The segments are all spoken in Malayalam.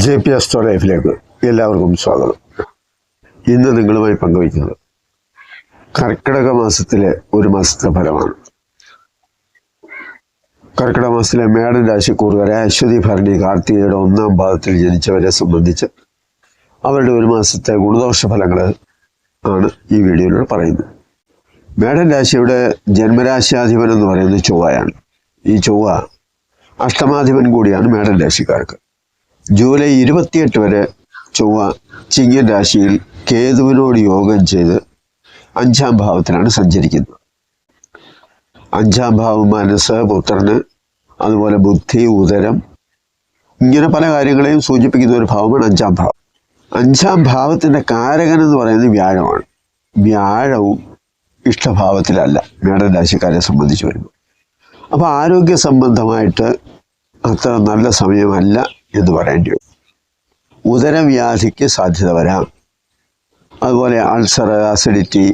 ജെ പി എസ് ലൈഫിലേക്ക് എല്ലാവർക്കും സ്വാഗതം. ഇന്ന് നിങ്ങളുമായി പങ്കുവയ്ക്കുന്നത് കർക്കിടക മാസത്തിലെ ഒരു മാസത്തെ ഫലമാണ്. കർക്കിടക മാസത്തിലെ മേടൻ രാശിക്കൂറുകാരെ അശ്വതി ഭരണി കാർത്തികയുടെ ഒന്നാം പാദത്തിൽ ജനിച്ചവരെ സംബന്ധിച്ച് അവരുടെ ഒരു മാസത്തെ ഗുണദോഷ ഫലങ്ങൾ ആണ് ഈ വീഡിയോയിലൂടെ പറയുന്നത്. മേടൻ രാശിയുടെ ജന്മരാശിയാധിപൻ എന്ന് പറയുന്നത് ചൊവ്വയാണ്. ഈ ചൊവ്വ അഷ്ടമാധിപൻ കൂടിയാണ് മേടൻ രാശിക്കാർക്ക്. ജൂലൈ ഇരുപത്തിയെട്ട് വരെ ചൊവ്വ ചിങ്ങൻ രാശിയിൽ കേതുവിനോട് യോഗം ചെയ്ത് അഞ്ചാം ഭാവത്തിലാണ് സഞ്ചരിക്കുന്നത്. അഞ്ചാം ഭാവം മനസ്സ് പുത്രന് അതുപോലെ ബുദ്ധി ഉദരം ഇങ്ങനെ പല കാര്യങ്ങളെയും സൂചിപ്പിക്കുന്ന ഒരു ഭാവമാണ് അഞ്ചാം ഭാവം. അഞ്ചാം ഭാവത്തിന്റെ കാരകൻ എന്ന് പറയുന്നത് വ്യാഴമാണ്. വ്യാഴവും ഇഷ്ടഭാവത്തിലല്ല മേടരാശിക്കാരെ സംബന്ധിച്ച് വരുമ്പോൾ. അപ്പോൾ ആരോഗ്യ സംബന്ധമായിട്ട് അത്ര നല്ല സമയമല്ല. എന്ന് പറയേണ്ടി വരും. ഉദരവ്യാധിക്ക് സാധ്യത വരാം. അതുപോലെ അൾസർ അസിഡിറ്റി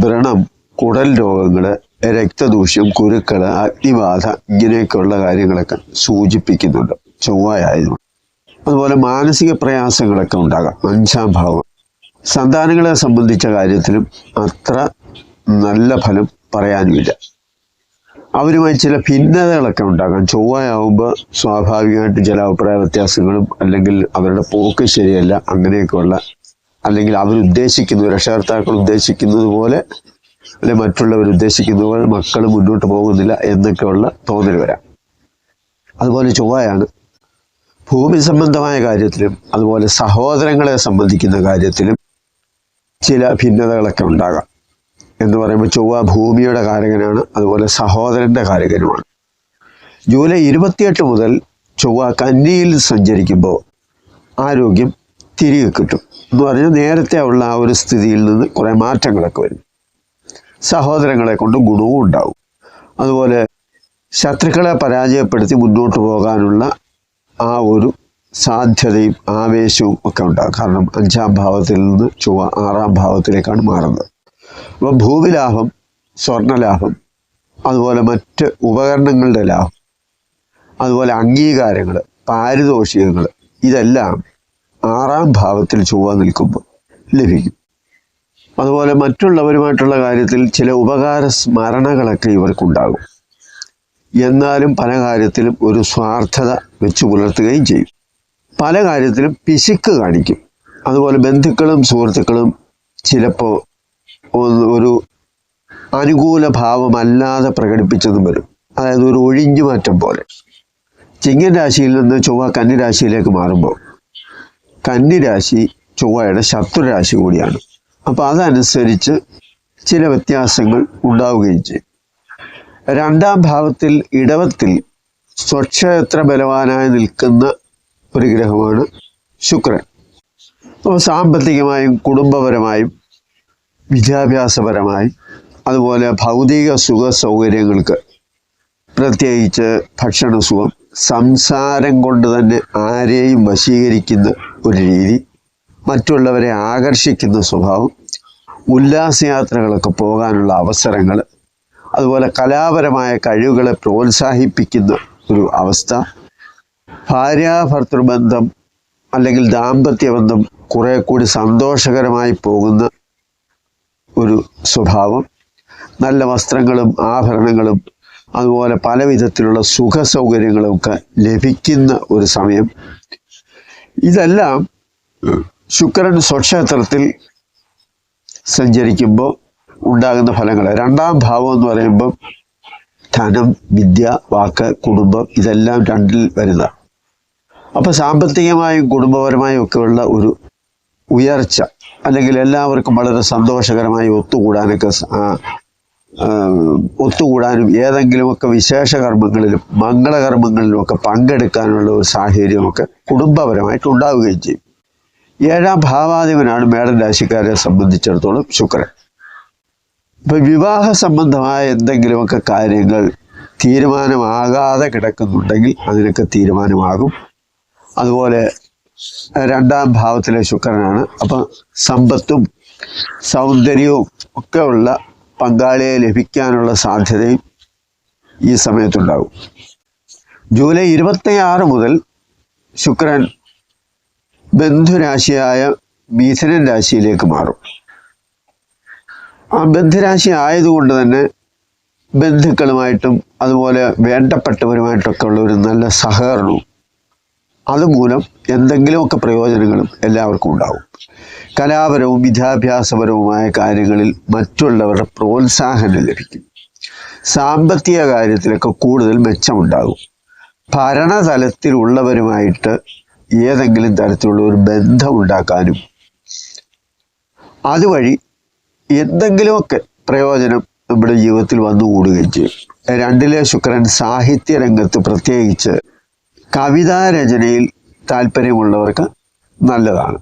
വ്രണം കുടൽ രോഗങ്ങൾ രക്തദൂഷ്യം കുരുക്കൾ അഗ്നിബാധ ഇങ്ങനെയൊക്കെയുള്ള കാര്യങ്ങളൊക്കെ സൂചിപ്പിക്കുന്നുണ്ട്. ചൊവ്വായതുകൊണ്ട് അതുപോലെ മാനസിക പ്രയാസങ്ങളൊക്കെ ഉണ്ടാകാം. അഞ്ചാം ഭാവം സന്താനങ്ങളെ സംബന്ധിച്ച കാര്യത്തിലും അത്ര നല്ല ഫലം പറയാനുമില്ല. അവരുമായി ചില ഭിന്നതകളൊക്കെ ഉണ്ടാകാം. ചൊവ്വയാവുമ്പോൾ സ്വാഭാവികമായിട്ട് ചില അഭിപ്രായ വ്യത്യാസങ്ങളും അല്ലെങ്കിൽ അവരുടെ പോക്ക് ശരിയല്ല അങ്ങനെയൊക്കെയുള്ള അല്ലെങ്കിൽ അവരുദ്ദേശിക്കുന്നത് രക്ഷകർത്താക്കൾ ഉദ്ദേശിക്കുന്നത് പോലെ അല്ലെ മറ്റുള്ളവർ ഉദ്ദേശിക്കുന്നത് പോലെ മക്കൾ മുന്നോട്ട് പോകുന്നില്ല എന്നൊക്കെയുള്ള തോന്നൽ വരാം. അതുപോലെ ചൊവ്വയാണ് ഭൂമി സംബന്ധമായ കാര്യത്തിലും അതുപോലെ സഹോദരങ്ങളെ സംബന്ധിക്കുന്ന കാര്യത്തിലും ചില ഭിന്നതകളൊക്കെ ഉണ്ടാകാം. എന്ന് പറയുമ്പോൾ ചൊവ്വ ഭൂമിയുടെ കാരകനാണ് അതുപോലെ സഹോദരന്റെ കാരകനുമാണ്. ജൂലൈ ഇരുപത്തിയെട്ട് മുതൽ ചൊവ്വ കന്നിയിൽ സഞ്ചരിക്കുമ്പോൾ ആരോഗ്യം തിരികെ കിട്ടും എന്ന് പറഞ്ഞാൽ നേരത്തെ ഉള്ള ആ ഒരു സ്ഥിതിയിൽ നിന്ന് കുറേ മാറ്റങ്ങളൊക്കെ വരും. സഹോദരങ്ങളെ കൊണ്ട് ഗുണവും ഉണ്ടാവും. അതുപോലെ ശത്രുക്കളെ പരാജയപ്പെടുത്തി മുന്നോട്ട് പോകാനുള്ള ആ ഒരു സാധ്യതയും ആവേശവും ഒക്കെ ഉണ്ടാകും. കാരണം അഞ്ചാം ഭാവത്തിൽ നിന്ന് ചൊവ്വ ആറാം ഭാവത്തിലേക്കാണ് മാറുന്നത്. അപ്പോൾ ഭൂമിലാഭം സ്വർണലാഭം അതുപോലെ മറ്റ് ഉപകരണങ്ങളുടെ ലാഭം അതുപോലെ അംഗീകാരങ്ങൾ പാരിതോഷികങ്ങൾ ഇതെല്ലാം ആറാം ഭാവത്തിൽ ചൊവ്വ നിൽക്കുമ്പോൾ ലഭിക്കും. അതുപോലെ മറ്റുള്ളവരുമായിട്ടുള്ള കാര്യത്തിൽ ചില ഉപകാര സ്മരണകളൊക്കെ ഇവർക്കുണ്ടാകും. എന്നാലും പല കാര്യത്തിലും ഒരു സ്വാർത്ഥത വെച്ച് പുലർത്തുകയും ചെയ്യും. പല കാര്യത്തിലും പിശുക്ക് കാണിക്കും. അതുപോലെ ബന്ധുക്കളും സുഹൃത്തുക്കളും ചിലപ്പോൾ ഒരു അനുകൂല ഭാവമല്ലാതെ പ്രകടിപ്പിച്ചതും വരും. അതായത് ഒരു ഒഴിഞ്ഞു മാറ്റം പോലെ. ചിങ്ങൻ രാശിയിൽ നിന്ന് ചൊവ്വ കന്നിരാശിയിലേക്ക് മാറുമ്പോൾ കന്നിരാശി ചൊവ്വയുടെ ശത്രുരാശി കൂടിയാണ്. അപ്പോൾ അതനുസരിച്ച് ചില വ്യത്യാസങ്ങൾ ഉണ്ടാവുകയും ചെയ്യും. രണ്ടാം ഭാവത്തിൽ ഇടവത്തിൽ സ്വക്ഷേത്ര ബലവാനായി നിൽക്കുന്ന ഒരു ഗ്രഹമാണ് ശുക്രൻ. അപ്പോൾ സാമ്പത്തികമായും കുടുംബപരമായും വിദ്യാഭ്യാസപരമായി അതുപോലെ ഭൗതിക സുഖ സൗകര്യങ്ങൾക്ക് പ്രത്യേകിച്ച് ഭക്ഷണസുഖം സംസാരം കൊണ്ട് തന്നെ ആരെയും വശീകരിക്കുന്ന ഒരു രീതി മറ്റുള്ളവരെ ആകർഷിക്കുന്ന സ്വഭാവം ഉല്ലാസയാത്രകളൊക്കെ പോകാനുള്ള അവസരങ്ങൾ അതുപോലെ കലാപരമായ കഴിവുകളെ പ്രോത്സാഹിപ്പിക്കുന്ന ഒരു അവസ്ഥ ഭാര്യാഭർത്തൃബന്ധം അല്ലെങ്കിൽ ദാമ്പത്യ ബന്ധം കുറെ കൂടി സന്തോഷകരമായി പോകുന്ന സ്വഭാവം. നല്ല വസ്ത്രങ്ങളും ആഭരണങ്ങളും അതുപോലെ പല വിധത്തിലുള്ള സുഖ സൗകര്യങ്ങളും ഒക്കെ ലഭിക്കുന്ന ഒരു സമയം. ഇതെല്ലാം ശുക്രൻ സ്വക്ഷേത്രത്തിൽ സഞ്ചരിക്കുമ്പോൾ ഉണ്ടാകുന്ന ഫലങ്ങൾ രണ്ടാം ഭാവം എന്ന് പറയുമ്പോൾ ധനം വിദ്യ വാക്ക് കുടുംബം ഇതെല്ലാം രണ്ടിൽ വരുന്ന അപ്പോൾ സാമ്പത്തികമായും കുടുംബപരമായും ഒക്കെയുള്ള ഒരു ഉയർച്ച. അല്ലെങ്കിൽ എല്ലാവർക്കും വളരെ സന്തോഷകരമായി ഒത്തുകൂടാനൊക്കെ ഒത്തുകൂടാനും ഏതെങ്കിലുമൊക്കെ വിശേഷ കർമ്മങ്ങളിലും മംഗളകർമ്മങ്ങളിലും ഒക്കെ പങ്കെടുക്കാനുള്ള ഒരു സാഹചര്യമൊക്കെ കുടുംബപരമായിട്ട് ഉണ്ടാവുകയും ചെയ്യും. ഏഴാം ഭാവാധിപനാണ് മേടൻ രാശിക്കാരെ സംബന്ധിച്ചിടത്തോളം ശുക്രൻ. ഇപ്പൊ വിവാഹ സംബന്ധമായ എന്തെങ്കിലുമൊക്കെ കാര്യങ്ങൾ തീരുമാനമാകാതെ കിടക്കുന്നുണ്ടെങ്കിൽ അതിനൊക്കെ തീരുമാനമാകും. അതുപോലെ രണ്ടാം ഭാവത്തിലെ ശുക്രനാണ്. അപ്പം സമ്പത്തും സൗന്ദര്യവും ഒക്കെ ഉള്ള പങ്കാളിയെ ലഭിക്കാനുള്ള സാധ്യതയും ഈ സമയത്തുണ്ടാകും ജൂലൈ ഇരുപത്തിയാറ് മുതൽ ശുക്രൻ ബന്ധുരാശിയായ മീഥനൻ രാശിയിലേക്ക് മാറും. ആ ബന്ധുരാശി ആയതുകൊണ്ട് തന്നെ ബന്ധുക്കളുമായിട്ടും അതുപോലെ വേണ്ടപ്പെട്ടവരുമായിട്ടൊക്കെ ഉള്ള ഒരു നല്ല സഹകരണവും അതുമൂലം എന്തെങ്കിലുമൊക്കെ പ്രയോജനങ്ങളും എല്ലാവർക്കും ഉണ്ടാവും. കലാപരവും വിദ്യാഭ്യാസപരവുമായ കാര്യങ്ങളിൽ മറ്റുള്ളവരുടെ പ്രോത്സാഹനം ലഭിക്കും. സാമ്പത്തിക കാര്യത്തിലൊക്കെ കൂടുതൽ മെച്ചമുണ്ടാകും. ഭരണതലത്തിലുള്ളവരുമായിട്ട് ഏതെങ്കിലും തരത്തിലുള്ള ഒരു ബന്ധം ഉണ്ടാക്കാനും അതുവഴി എന്തെങ്കിലുമൊക്കെ പ്രയോജനം നമ്മുടെ ജീവിതത്തിൽ വന്നുകൂടുകയും ചെയ്യും. രണ്ടിലെ ശുക്രൻ സാഹിത്യ രംഗത്ത് പ്രത്യേകിച്ച് കവിതാ രചനയിൽ താല്പര്യമുള്ളവർക്ക് നല്ലതാണ്.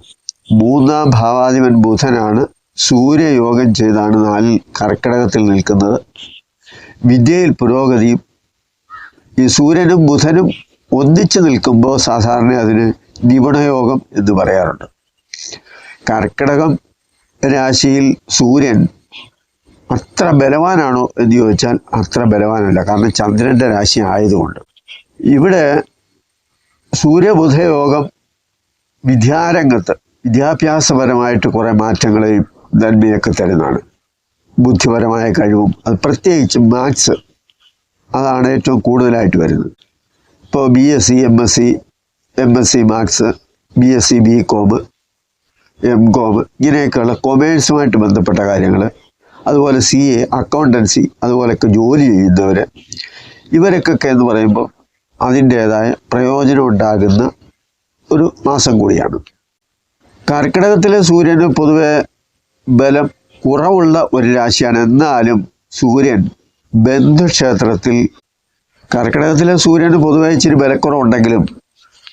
മൂന്നാം ഭാവാധിപൻ ബുധനാണ് സൂര്യയോഗം ചെയ്താണ് നാലിൽ കർക്കിടകത്തിൽ നിൽക്കുന്നത്. വിദ്യയിൽ പുരോഗതിയും ഈ സൂര്യനും ബുധനും ഒന്നിച്ചു നിൽക്കുമ്പോൾ സാധാരണ അതിന് നിപുണയോഗം എന്ന് പറയാറുണ്ട്. കർക്കിടകം രാശിയിൽ സൂര്യൻ അത്ര ബലവാനാണോ എന്ന് ചോദിച്ചാൽ അത്ര ബലവാനല്ല. കാരണം ചന്ദ്രന്റെ രാശി ആയതുകൊണ്ട്. ഇവിടെ സൂര്യബുധയോഗം വിദ്യാരംഗത്ത് വിദ്യാഭ്യാസപരമായിട്ട് കുറേ മാറ്റങ്ങളെയും നന്മയൊക്കെ തരുന്നതാണ്. ബുദ്ധിപരമായ കഴിവും അത് പ്രത്യേകിച്ച് മാത്സ് അതാണ് ഏറ്റവും കൂടുതലായിട്ട് വരുന്നത്. ഇപ്പോൾ B S C M S C M S C maths B S C B com M com ഇങ്ങനെയൊക്കെയുള്ള കൊമേഴ്സുമായിട്ട് ബന്ധപ്പെട്ട കാര്യങ്ങൾ അതുപോലെ സി എ അക്കൗണ്ടൻസി അതുപോലെയൊക്കെ ജോലി ചെയ്യുന്നവർ ഇവരൊക്കെ എന്ന് പറയുമ്പോൾ അതിന്റേതായ പ്രയോജനം ഉണ്ടാകുന്ന ഒരു മാസം കൂടിയാണ്. കർക്കിടകത്തിലെ സൂര്യന് പൊതുവെ ബലം കുറവുള്ള ഒരു രാശിയാണ്. എന്നാലും സൂര്യൻ ബന്ധുക്ഷേത്രത്തിൽ കർക്കിടകത്തിലെ സൂര്യന് പൊതുവെ ഇച്ചിരി ബലക്കുറവുണ്ടെങ്കിലും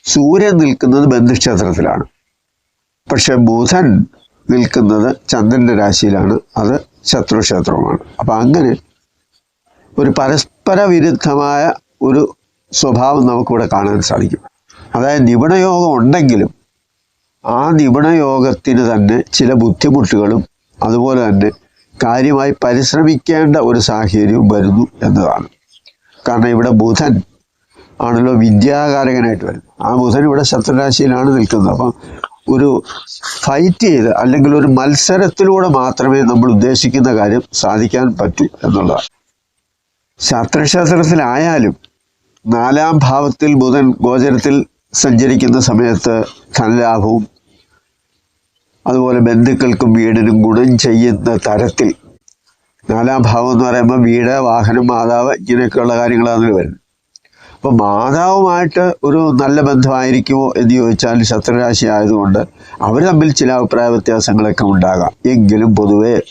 സൂര്യൻ നിൽക്കുന്നത് ബന്ധുക്ഷേത്രത്തിലാണ്. പക്ഷെ ബുധൻ നിൽക്കുന്നത് ചന്ദ്രന്റെ രാശിയിലാണ്. അത് ശത്രുക്ഷേത്രവുമാണ്. അപ്പം അങ്ങനെ ഒരു പരസ്പര വിരുദ്ധമായ ഒരു സ്വഭാവം നമുക്കിവിടെ കാണാൻ സാധിക്കും. അതായത് നിപുണയോഗം ഉണ്ടെങ്കിലും ആ നിപുണയോഗത്തിന് തന്നെ ചില ബുദ്ധിമുട്ടുകളും അതുപോലെ തന്നെ കാര്യമായി പരിശ്രമിക്കേണ്ട ഒരു സാഹചര്യവും വരുന്നു എന്നതാണ്. കാരണം ഇവിടെ ബുധൻ ആണല്ലോ വിദ്യാകാരകനായിട്ട് വരുന്നത്. ആ ബുധൻ ഇവിടെ ശത്രുരാശിയിലാണ് നിൽക്കുന്നത്. അപ്പം ഒരു ഫൈറ്റ് ചെയ്ത് അല്ലെങ്കിൽ ഒരു മത്സരത്തിലൂടെ മാത്രമേ നമ്മൾ ഉദ്ദേശിക്കുന്ന കാര്യം സാധിക്കാൻ പറ്റൂ എന്നുള്ളതാണ്. ശത്രുക്ഷേത്രത്തിലായാലും നാലാം ഭാവത്തിൽ ബുധൻ ഗോചരത്തിൽ സഞ്ചരിക്കുന്ന സമയത്ത് ധനലാഭവും അതുപോലെ ബന്ധുക്കൾക്കും വീടിനും ഗുണം ചെയ്യുന്ന തരത്തിൽ. നാലാം ഭാവം എന്ന് പറയുമ്പോൾ വീട് വാഹനം മാതാവ് ഇങ്ങനെയൊക്കെയുള്ള കാര്യങ്ങളാണ് വരുന്നത്. അപ്പോൾ മാതാവുമായിട്ട് ഒരു നല്ല ബന്ധമായിരിക്കുമോ എന്ന് ചോദിച്ചാൽ ശത്രുരാശി ആയതുകൊണ്ട് അവർ തമ്മിൽ ചില അഭിപ്രായ വ്യത്യാസങ്ങളൊക്കെ ഉണ്ടാകാം. എങ്കിലും പൊതുവെ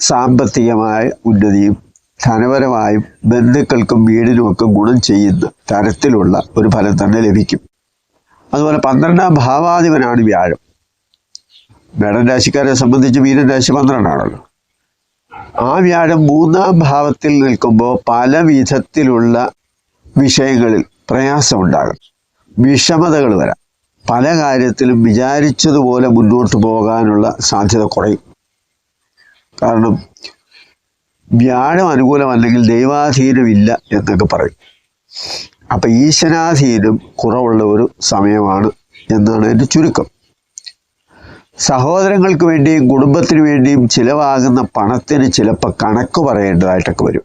സാമ്പത്തികമായ ഉന്നതിയും ധനപരമായും ബന്ധുക്കൾക്കും വീടിനുമൊക്കെ ഗുണം ചെയ്യുന്ന തരത്തിലുള്ള ഒരു ഫലം തന്നെ ലഭിക്കും. അതുപോലെ പന്ത്രണ്ടാം ഭാവാധിപനാണ് വ്യാഴം. മേടൻ രാശിക്കാരെ സംബന്ധിച്ച് മീനൻ രാശി പന്ത്രണ്ടാണല്ലോ. ആ വ്യാഴം മൂന്നാം ഭാവത്തിൽ നിൽക്കുമ്പോൾ പല വിധത്തിലുള്ള വിഷയങ്ങളിൽ പ്രയാസമുണ്ടാകും. വിഷമതകൾ വരാം. പല കാര്യത്തിലും വിചാരിച്ചതുപോലെ മുന്നോട്ട് പോകാനുള്ള സാധ്യത കുറയും. കാരണം വ്യാഴം അനുകൂലമല്ലെങ്കിൽ ദൈവാധീനമില്ല എന്നൊക്കെ പറയും. അപ്പം ഈശ്വരാധീനം കുറവുള്ള ഒരു സമയമാണ് എന്നാണ് എന്റെ ചുരുക്കം. സഹോദരങ്ങൾക്ക് വേണ്ടിയും കുടുംബത്തിന് വേണ്ടിയും ചിലവാകുന്ന പണത്തിന് ചിലപ്പോൾ കണക്ക് പറയേണ്ടതായിട്ടൊക്കെ വരും.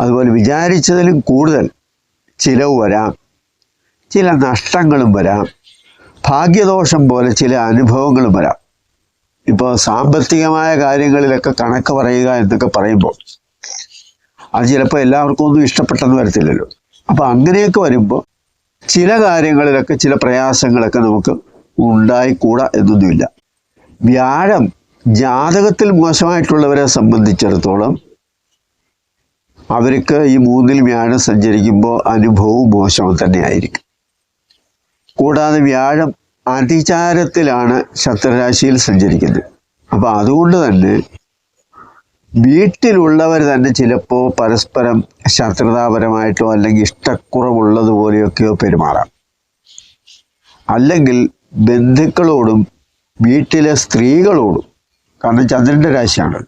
അതുപോലെ വിചാരിച്ചതിലും കൂടുതൽ ചിലവ് വരാം ചില നഷ്ടങ്ങളും വരാം ഭാഗ്യദോഷം പോലെ ചില അനുഭവങ്ങളും വരാം. ഇപ്പോൾ സാമ്പത്തികമായ കാര്യങ്ങളിലൊക്കെ കണക്ക് പറയുക എന്നൊക്കെ പറയുമ്പോൾ അത് ചിലപ്പോൾ എല്ലാവർക്കും ഒന്നും ഇഷ്ടപ്പെട്ടെന്ന് വരത്തില്ലല്ലോ. അപ്പോൾ അങ്ങനെയൊക്കെ വരുമ്പോൾ ചില കാര്യങ്ങളിലൊക്കെ ചില പ്രയാസങ്ങളൊക്കെ നമുക്ക് ഉണ്ടായിക്കൂടാ എന്നൊന്നുമില്ല. വ്യാഴം ജാതകത്തിൽ മോശമായിട്ടുള്ളവരെ സംബന്ധിച്ചിടത്തോളം അവർക്ക് ഈ മൂന്നിൽ വ്യാഴം സഞ്ചരിക്കുമ്പോൾ അനുഭവവും മോശം തന്നെയായിരിക്കും. കൂടാതെ വ്യാഴം അതിചാരത്തിലാണ് ശത്രുരാശിയിൽ സഞ്ചരിക്കുന്നത്. അപ്പോൾ അതുകൊണ്ട് തന്നെ വീട്ടിലുള്ളവർ തന്നെ ചിലപ്പോൾ പരസ്പരം ശത്രുതാപരമായിട്ടോ അല്ലെങ്കിൽ ഇഷ്ടക്കുറവുള്ളതുപോലെയൊക്കെയോ പെരുമാറാം. അല്ലെങ്കിൽ ബന്ധുക്കളോടും വീട്ടിലെ സ്ത്രീകളോടും കാരണം ചന്ദ്രന്റെ രാശിയാണ്.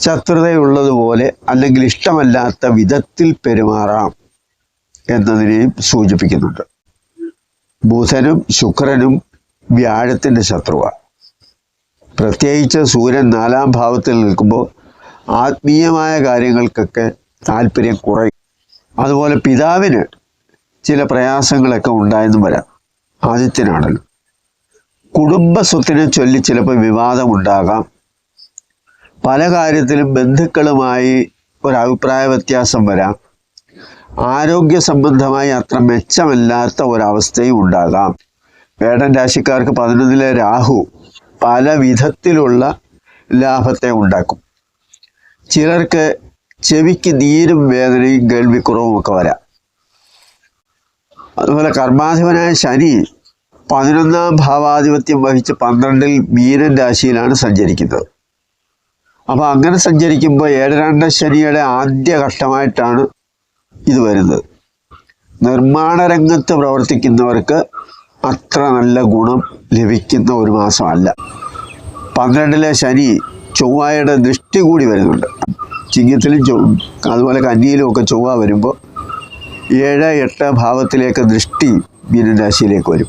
ശത്രുതയുള്ളതുപോലെ അല്ലെങ്കിൽ ഇഷ്ടമല്ലാത്ത വിധത്തിൽ പെരുമാറാം എന്നതിനെയും സൂചിപ്പിക്കുന്നുണ്ട്. ബുധനും ശുക്രനും വ്യാഴത്തിന്റെ ശത്രുവാണ് പ്രത്യേകിച്ച് സൂര്യൻ നാലാം ഭാവത്തിൽ നിൽക്കുമ്പോൾ ആത്മീയമായ കാര്യങ്ങൾക്കൊക്കെ താല്പര്യം കുറയും. അതുപോലെ പിതാവിന് ചില പ്രയാസങ്ങളൊക്കെ ഉണ്ടായെന്നും വരാം. ആദിത്യനാണല്ലോ. കുടുംബസ്വത്തിനെ ചൊല്ലി ചിലപ്പോൾ വിവാദമുണ്ടാകാം പല കാര്യത്തിലും ബന്ധുക്കളുമായി ഒരു അഭിപ്രായ വ്യത്യാസം വരാം. ആരോഗ്യ സംബന്ധമായി അത്ര മെച്ചമല്ലാത്ത ഒരവസ്ഥയും ഉണ്ടാകാം. വേടൻ രാശിക്കാർക്ക് പതിനൊന്നിലെ രാഹു പല വിധത്തിലുള്ള ലാഭത്തെ ഉണ്ടാക്കും. ചിലർക്ക് ചെവിക്ക് നീരും വേദനയും കേൾവിക്കുറവും ഒക്കെ വരാം. അതുപോലെ കർമാധിപനായ ശനി പതിനൊന്നാം ഭാവാധിപത്യം വഹിച്ച് പന്ത്രണ്ടിൽ മീനൻ രാശിയിലാണ് സഞ്ചരിക്കുന്നത്. അപ്പോൾ അങ്ങനെ സഞ്ചരിക്കുമ്പോൾ ഏഴരണ്ട ശനിയുടെ ആദ്യ ഘട്ടമായിട്ടാണ് ഇത് വരുന്നത്. നിർമ്മാണ രംഗത്ത് പ്രവർത്തിക്കുന്നവർക്ക് അത്ര നല്ല ഗുണം ലഭിക്കുന്ന ഒരു മാസമല്ല. പന്ത്രണ്ടിലെ ശനി ചൊവ്വയുടെ ദൃഷ്ടി കൂടി വരുന്നുണ്ട്. ചിങ്ങത്തിലും അതുപോലെ കന്നിയിലും ഒക്കെ ചൊവ്വ വരുമ്പോൾ ഏഴ് എട്ട് ഭാവത്തിലേക്ക് ദൃഷ്ടി മീനരാശിയിലേക്ക് വരും.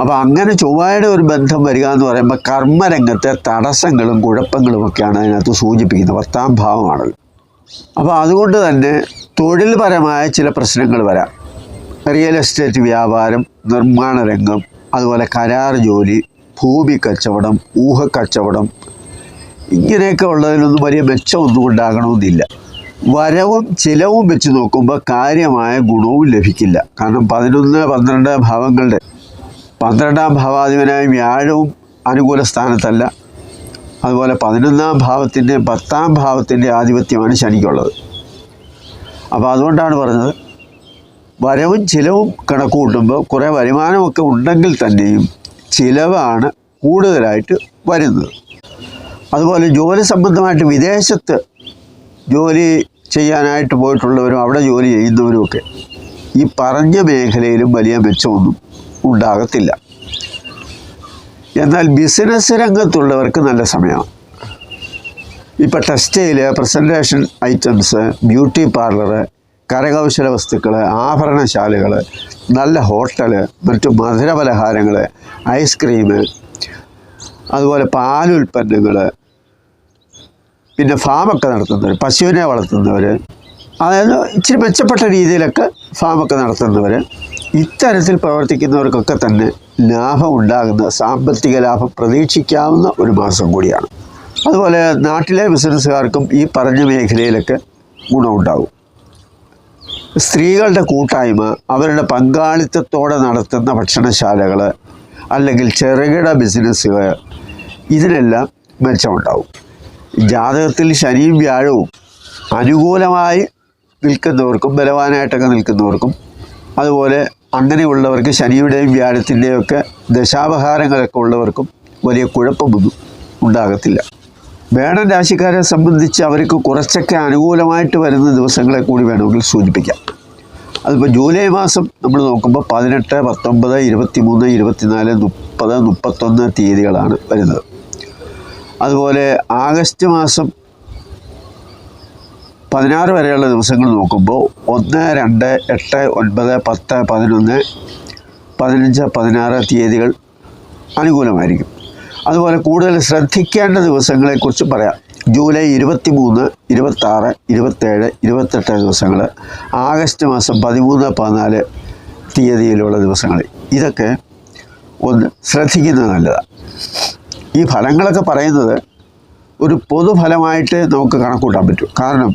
അപ്പോൾ അങ്ങനെ ചൊവ്വയുടെ ഒരു ബന്ധം വരിക എന്ന് പറയുമ്പോൾ കർമ്മരംഗത്തെ തടസ്സങ്ങളും കുഴപ്പങ്ങളും ഒക്കെയാണ് അതിനകത്ത് സൂചിപ്പിക്കുന്നത്. പത്താം ഭാവമാണല്ലോ അപ്പോൾ അതുകൊണ്ട് തന്നെ തൊഴിൽപരമായ ചില പ്രശ്നങ്ങൾ വരാം. റിയൽ എസ്റ്റേറ്റ് വ്യാപാരം നിർമ്മാണ രംഗം അതുപോലെ കരാർ ജോലി ഭൂമി കച്ചവടം ഊഹക്കച്ചവടം ഇങ്ങനെയൊക്കെ ഉള്ളതിനൊന്നും വലിയ മെച്ചമൊന്നും ഉണ്ടാകണമെന്നില്ല. വരവും ചിലവും വെച്ച് നോക്കുമ്പോൾ കാര്യമായ ഗുണവും ലഭിക്കില്ല. കാരണം പതിനൊന്ന് പന്ത്രണ്ട് ഭാവങ്ങളുടെ പന്ത്രണ്ടാം ഭാവാധിപനായ വ്യാഴവും അനുകൂല സ്ഥാനത്തല്ല. അതുപോലെ പതിനൊന്നാം ഭാവത്തിന്റെ പത്താം ഭാവത്തിന്റെ ആധിപത്യമാണ് ശനിക്കുള്ളത്. അപ്പോൾ അതുകൊണ്ടാണ് പറഞ്ഞത് വരവും ചിലവും കണക്ക് കൂട്ടുമ്പോൾ കുറേ വരുമാനമൊക്കെ ഉണ്ടെങ്കിൽ തന്നെയും ചിലവാണ് കൂടുതലായിട്ട് വരുന്നത്. അതുപോലെ ജോലി സംബന്ധമായിട്ട് വിദേശത്ത് ജോലി ചെയ്യാനായിട്ട് പോയിട്ടുള്ളവരും അവിടെ ജോലി ചെയ്യുന്നവരുമൊക്കെ ഈ പറഞ്ഞ മേഖലയിലും വലിയ മെച്ചമൊന്നും ഉണ്ടാകത്തില്ല. എന്നാൽ ബിസിനസ് രംഗത്തുള്ളവർക്ക് നല്ല സമയമാണ്. ഇപ്പോൾ textile presentation items beauty parlour കരകൗശല വസ്തുക്കൾ ആഭരണശാലകൾ നല്ല ഹോട്ടൽ മറ്റു മധുരപലഹാരങ്ങൾ ഐസ്ക്രീം അതുപോലെ പാലുൽപ്പന്നങ്ങൾ പിന്നെ ഫാമൊക്കെ നടത്തുന്നവർ പശുവിനെ വളർത്തുന്നവർ അതായത് ഇച്ചിരി മെച്ചപ്പെട്ട രീതിയിലൊക്കെ ഫാമൊക്കെ നടത്തുന്നവർ ഇത്തരത്തിൽ പ്രവർത്തിക്കുന്നവർക്കൊക്കെ തന്നെ ലാഭം ഉണ്ടാകുന്ന സാമ്പത്തിക ലാഭം പ്രതീക്ഷിക്കാവുന്ന ഒരു മാസം കൂടിയാണ്. അതുപോലെ നാട്ടിലെ ബിസിനസ്സുകാർക്കും ഈ പറഞ്ഞ മേഖലയിലൊക്കെ ഗുണമുണ്ടാകും. സ്ത്രീകളുടെ കൂട്ടായ്മ അവരുടെ പങ്കാളിത്തത്തോടെ നടത്തുന്ന ഭക്ഷണശാലകൾ അല്ലെങ്കിൽ ചെറുകിട ബിസിനസ്സുകൾ ഇതിനെല്ലാം മെച്ചമുണ്ടാവും ജാതകത്തിൽ ശനിയും വ്യാഴവും അനുകൂലമായി നിൽക്കുന്നവർക്കും ബലവാനായിട്ടൊക്കെ നിൽക്കുന്നവർക്കും അതുപോലെ അങ്ങനെയുള്ളവർക്ക് ശനിയുടെയും വ്യാഴത്തിന്റെയും ഒക്കെ ദശാപഹാരങ്ങളൊക്കെ ഉള്ളവർക്കും വലിയ കുഴപ്പമൊന്നും ഉണ്ടാകത്തില്ല. വേണം രാശിക്കാരെ സംബന്ധിച്ച് അവർക്ക് കുറച്ചൊക്കെ അനുകൂലമായിട്ട് വരുന്ന ദിവസങ്ങളെ കൂടി വേണമെങ്കിൽ സൂചിപ്പിക്കാം. അതിപ്പോൾ ജൂലൈ മാസം നമ്മൾ നോക്കുമ്പോൾ പതിനെട്ട് പത്തൊമ്പത് ഇരുപത്തി മൂന്ന് ഇരുപത്തിനാല് മുപ്പത് മുപ്പത്തൊന്ന് തീയതികളാണ് വരുന്നത്. അതുപോലെ ആഗസ്റ്റ് മാസം പതിനാറ് വരെയുള്ള ദിവസങ്ങൾ നോക്കുമ്പോൾ ഒന്ന് രണ്ട് എട്ട് ഒൻപത് പത്ത് പതിനൊന്ന് പതിനഞ്ച് പതിനാറ് തീയതികൾ അനുകൂലമായിരിക്കും. അതുപോലെ കൂടുതൽ ശ്രദ്ധിക്കേണ്ട ദിവസങ്ങളെക്കുറിച്ച് പറയാം. ജൂലൈ ഇരുപത്തി മൂന്ന് ഇരുപത്താറ് ഇരുപത്തേഴ് ഇരുപത്തെട്ട് ദിവസങ്ങൾ ആഗസ്റ്റ് മാസം പതിമൂന്ന് പതിനാല് തീയതിയിലുള്ള ദിവസങ്ങൾ ഇതൊക്കെ ഒന്ന് ശ്രദ്ധിക്കുന്നത് നല്ലതാണ് ഈ ഫലങ്ങളൊക്കെ പറയുന്നത് ഒരു പൊതുഫലമായിട്ട് നമുക്ക് കണക്കൂട്ടാൻ പറ്റും. കാരണം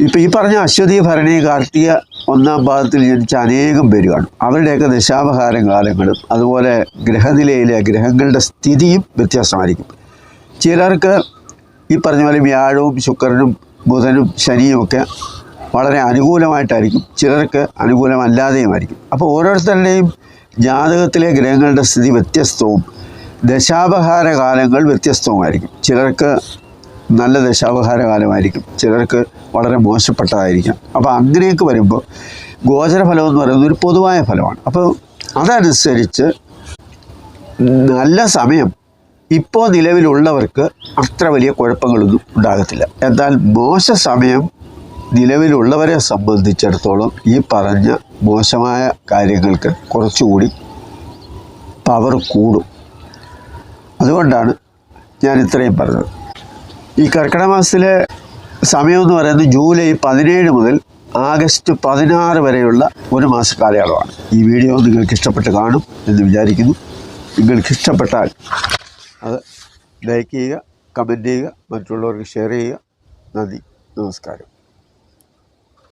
ഇപ്പം ഈ പറഞ്ഞ അശ്വതി ഭരണി കാർത്തിക ഒന്നാം പാദത്തിൽ ജനിച്ച അനേകം പേര് കാണും. അവരുടെയൊക്കെ ദശാപഹാരം കാലങ്ങളും അതുപോലെ ഗ്രഹനിലയിലെ ഗ്രഹങ്ങളുടെ സ്ഥിതിയും വ്യത്യാസമായിരിക്കും. ചിലർക്ക് ഈ പറഞ്ഞ പോലെ വ്യാഴവും ശുക്രനും ബുധനും ശനിയും ഒക്കെ വളരെ അനുകൂലമായിട്ടായിരിക്കും. ചിലർക്ക് അനുകൂലമല്ലാതെയുമായിരിക്കും. അപ്പോൾ ഓരോരുത്തരുടെയും ജാതകത്തിലെ ഗ്രഹങ്ങളുടെ സ്ഥിതി വ്യത്യസ്തവും ദശാപഹാര കാലങ്ങൾ വ്യത്യസ്തവുമായിരിക്കും. ചിലർക്ക് നല്ല ദശാവഹാര കാലമായിരിക്കും ചിലർക്ക് വളരെ മോശപ്പെട്ടതായിരിക്കാം. അപ്പോൾ അങ്ങനെയൊക്കെ വരുമ്പോൾ ഗോചരഫലം എന്ന് പറയുന്നത് ഒരു പൊതുവായ ഫലമാണ്. അപ്പോൾ അതനുസരിച്ച് നല്ല സമയം ഇപ്പോൾ നിലവിലുള്ളവർക്ക് അത്ര വലിയ കുഴപ്പങ്ങളൊന്നും ഉണ്ടാകത്തില്ല. എന്നാൽ മോശ സമയം നിലവിലുള്ളവരെ സംബന്ധിച്ചിടത്തോളം ഈ പറഞ്ഞ മോശമായ കാര്യങ്ങൾക്ക് കുറച്ചുകൂടി പവർ കൂടും. അതുകൊണ്ടാണ് ഞാൻ ഇത്രയും പറഞ്ഞത്. ഈ കർക്കിടക മാസത്തിലെ സമയം എന്ന് പറയുന്നത് ജൂലൈ പതിനേഴ് മുതൽ ആഗസ്റ്റ് പതിനാറ് വരെയുള്ള ഒരു മാസ കാലയളവാണ് ഈ വീഡിയോ നിങ്ങൾക്ക് ഇഷ്ടപ്പെട്ട് കാണും എന്ന് വിചാരിക്കുന്നു. നിങ്ങൾക്ക് ഇഷ്ടപ്പെട്ടാൽ അത് ലൈക്ക് ചെയ്യുക കമന്റ് ചെയ്യുക മറ്റുള്ളവർക്ക് ഷെയർ ചെയ്യുക. നന്ദി. നമസ്കാരം.